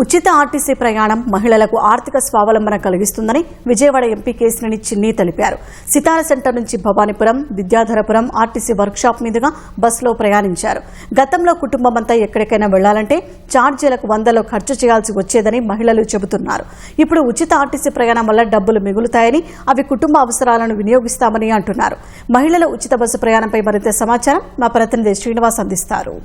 ఉచిత ఆర్టీసీ ప్రయాణం మహిళలకు ఆర్థిక స్వావలంబన కలిగిస్తుందని విజయవాడ ఎంపీ కేసినేని చిన్ని తెలిపారు. సితార సెంటర్ నుంచి భవానీపురం విద్యాధరపురం ఆర్టీసీ వర్క్షాప్ మీదుగా బస్సులో ప్రయాణించారు. గతంలో కుటుంబమంతా ఎక్కడికైనా వెళ్ళాలంటే ఛార్జీలకు వందలో ఖర్చు చేయాల్సి వచ్చేదని మహిళలు చెబుతున్నారు. ఇప్పుడు ఉచిత ఆర్టీసీ ప్రయాణం వల్ల డబ్బులు మిగులుతాయని అవి కుటుంబ అవసరాలను వినియోగిస్తామని అంటున్నారు. మహిళల ఉచిత బస్సు ప్రయాణంపై మరింత సమాచారం మా ప్రతినిధి శ్రీనివాస్ అందిస్తారు.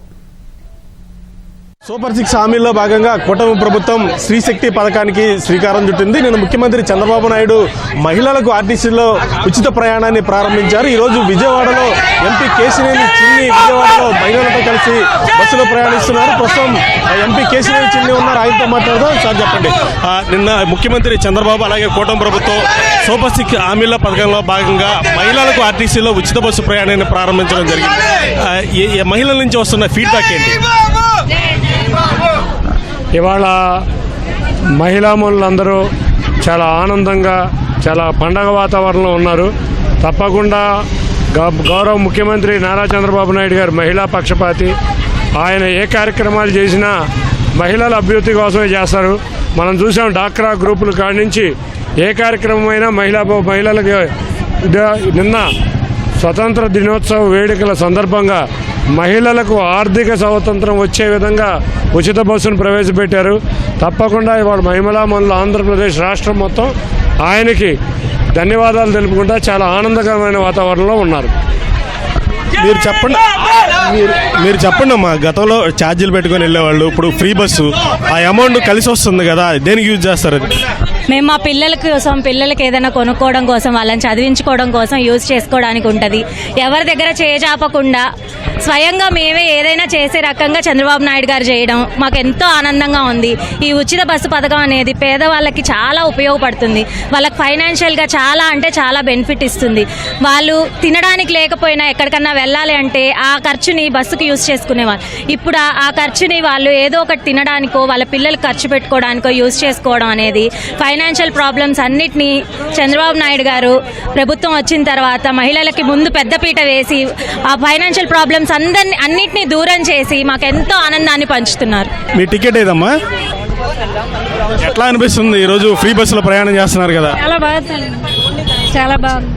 సూపర్ సిక్స్ హామీల్లో భాగంగా కూటమి ప్రభుత్వం స్త్రీశక్తి పథకానికి శ్రీకారం చుట్టింది. నేను ముఖ్యమంత్రి చంద్రబాబు నాయుడు మహిళలకు ఆర్టీసీలో ఉచిత ప్రయాణాన్ని ప్రారంభించారు. ఈ రోజు విజయవాడలో ఎంపీ కేశినేని చిన్ని విజయవాడలో మహిళలతో కలిసి బస్సులో ప్రయాణిస్తున్నారు. ప్రస్తుతం ఆ ఎంపీ కేశినేని చిన్ని ఉన్నారు. ఆయనతో మాట్లాడదాం. సార్ చెప్పండి. నిన్న ముఖ్యమంత్రి చంద్రబాబు అలాగే కూటమి ప్రభుత్వం సూపర్ సిక్స్ హామీల పథకంలో భాగంగా మహిళలకు ఆర్టీసీలో ఉచిత బస్సు ప్రయాణాన్ని ప్రారంభించడం జరిగింది. ఏ- ఏ మహిళల నుంచి వస్తున్న ఫీడ్బ్యాక్ ఏంటి? ఇవాళ మహిళామణులందరూ చాలా ఆనందంగా చాలా పండగ వాతావరణంలో ఉన్నారు. తప్పకుండా గౌరవ ముఖ్యమంత్రి నారా చంద్రబాబు నాయుడు గారు మహిళా పక్షపాతి. ఆయన ఏ కార్యక్రమాలు చేసినా మహిళల అభ్యున్నతి కోసమే చేస్తారు. మనం చూసాం డాక్రా గ్రూపులు కాడించి నుంచి ఏ కార్యక్రమమైనా మహిళా మహిళలకి నిన్న స్వతంత్ర దినోత్సవ వేడుకల సందర్భంగా మహిళలకు ఆర్థిక స్వాతంత్రం వచ్చే విధంగా ఉచిత బస్సును ప్రవేశపెట్టారు. తప్పకుండా ఇవాళ మహిళా మనులు ఆంధ్రప్రదేశ్ రాష్ట్రం మొత్తం ఆయనకి ధన్యవాదాలు తెలుపుకుంటా చాలా ఆనందకరమైన వాతావరణంలో ఉన్నారు. మీరు చెప్పండి మీరు మీరు చెప్పండి అమ్మా గతంలో ఛార్జీలు పెట్టుకొని వెళ్ళేవాళ్ళు ఇప్పుడు ఫ్రీ బస్సు ఆ అమౌంట్ కలిసి వస్తుంది కదా దేనికి యూజ్ చేస్తారు అది? మేము మా పిల్లల కోసం పిల్లలకి ఏదైనా కొనుక్కోవడం కోసం వాళ్ళని చదివించుకోవడం కోసం యూజ్ చేసుకోవడానికి ఉంటుంది. ఎవరి దగ్గర చేజాపకుండా స్వయంగా మేమే ఏదైనా చేసే రకంగా చంద్రబాబు నాయుడు గారు చేయడం మాకు ఎంతో ఆనందంగా ఉంది. ఈ ఉచిత బస్సు పథకం అనేది పేదవాళ్ళకి చాలా ఉపయోగపడుతుంది. వాళ్ళకి ఫైనాన్షియల్గా చాలా అంటే చాలా బెనిఫిట్ ఇస్తుంది. వాళ్ళు తినడానికి లేకపోయినా ఎక్కడికన్నా వెళ్ళాలి అంటే ఆ ఖర్చుని బస్సుకు యూజ్ చేసుకునేవాళ్ళు. ఇప్పుడు ఆ- ఆ ఖర్చుని వాళ్ళు ఏదో ఒకటి తినడానికో వాళ్ళ పిల్లలు ఖర్చు పెట్టుకోవడానికో యూజ్ చేసుకోవడం అనేది ఫైనాన్షియల్ ప్రాబ్లమ్స్ అన్నిటినీ చంద్రబాబు నాయుడు గారు ప్రభుత్వం వచ్చిన తర్వాత మహిళలకి ముందు పెద్దపీట వేసి ఆ ఫైనాన్షియల్ ప్రాబ్లమ్స్ అందరిని అన్నిటినీ దూరం చేసి మాకు ఎంతో ఆనందాన్ని పంచుతున్నారు. మీ టికెట్ ఏదమ్మా? ఎట్లా అనిపిస్తుంది? ఈరోజు ఫ్రీ బస్సులో ప్రయాణం చేస్తున్నారు కదా. చాలా బాగుంది. చాలా బాగుంది.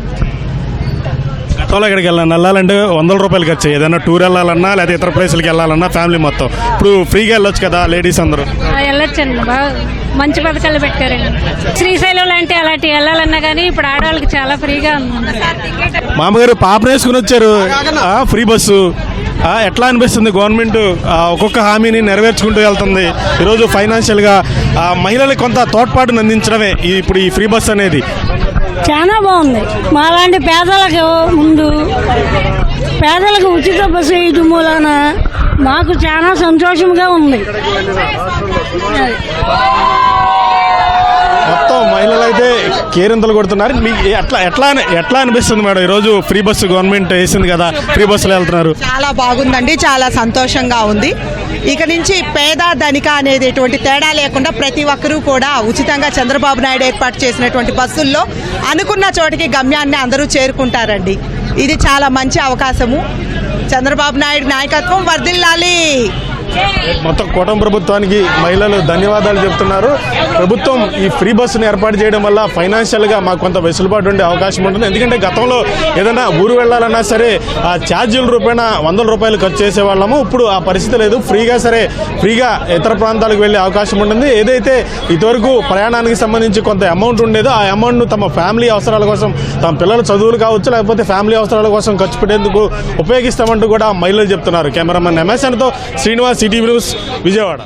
గతంలో ఎక్కడికి వెళ్ళాలి వెళ్ళాలంటే వందల రూపాయలు ఖర్చు. ఏదైనా టూర్ వెళ్ళాలన్నా లేదా ఇతర ప్లేసులకి వెళ్ళాలన్నా ఫ్యామిలీ మొత్తం. ఇప్పుడు ఫ్రీగా వెళ్ళొచ్చు కదా లేడీస్ అందరూ. వెళ్ళొచ్చండి. మంచి పథకాలు పెట్టారండి శ్రీశైలం లాంటి అలాంటి వెళ్ళాలన్నా కానీ ఇప్పుడు ఆడవాళ్ళకి చాలా ఫ్రీగా ఉంది. మామగారు పాపను వేసుకుని వచ్చారు. Free bus. ఎట్లా అనిపిస్తుంది గవర్నమెంట్ ఒక్కొక్క హామీని నెరవేర్చుకుంటూ వెళ్తుంది. ఈరోజు ఫైనాన్షియల్గా మహిళలకు కొంత తోడ్పాటును అందించడమే ఇప్పుడు ఈ ఫ్రీ బస్ అనేది. చాలా బాగుంది. మాలాంటి పేదలకు ముందు పేదలకు ఉచిత బస్సు వేయటం మూలన మాకు చాలా సంతోషంగా ఉంది. మహిళలు అయితే కేరింతలు కొడుతున్నారు. మీకు ఎట్లా ఎట్లా అని- ఎట్లా అనిపిస్తుంది మేడం? ఈరోజు ఫ్రీ బస్సు గవర్నమెంట్ వేసింది కదా ఫ్రీ బస్సులో వెళ్తున్నారు. చాలా బాగుందండి చాలా సంతోషంగా ఉంది. ఇక నుంచి పేద ధనిక అనేది ఎటువంటి తేడా లేకుండా ప్రతి ఒక్కరూ కూడా ఉచితంగా చంద్రబాబు నాయుడు ఏర్పాటు చేసినటువంటి బస్సుల్లో అనుకున్న చోటికి గమ్యాన్ని అందరూ చేరుకుంటారండి. ఇది చాలా మంచి అవకాశము. చంద్రబాబు నాయుడు నాయకత్వం వర్ధిల్లాలి. మొత్తం కూటమి ప్రభుత్వానికి మహిళలు ధన్యవాదాలు చెప్తున్నారు. ప్రభుత్వం ఈ ఫ్రీ బస్సును ఏర్పాటు చేయడం వల్ల ఫైనాన్షియల్గా మాకు కొంత వెసులుబాటు ఉండే అవకాశం ఉంటుంది. ఎందుకంటే గతంలో ఏదైనా ఊరు వెళ్ళాలన్నా సరే ఆ ఛార్జీల రూపాయన వందల రూపాయలు ఖర్చు చేసేవాళ్ళము ఇప్పుడు ఆ పరిస్థితి లేదు. ఫ్రీగా సరే ఫ్రీగా ఇతర ప్రాంతాలకు వెళ్ళే అవకాశం ఉంటుంది. ఏదైతే ఇదివరకు ప్రయాణానికి సంబంధించి కొంత అమౌంట్ ఉండేదో ఆ అమౌంట్ను తమ ఫ్యామిలీ అవసరాల కోసం తమ పిల్లల చదువులు కావచ్చు లేకపోతే ఫ్యామిలీ అవసరాల కోసం ఖర్చు పెట్టేందుకు ఉపయోగిస్తామంటూ కూడా మహిళలు చెప్తున్నారు. కెమెరామెన్ ఎంఎస్ఎన్తో శ్రీనివాస్ సిటీ న్యూస్ విజయవాడ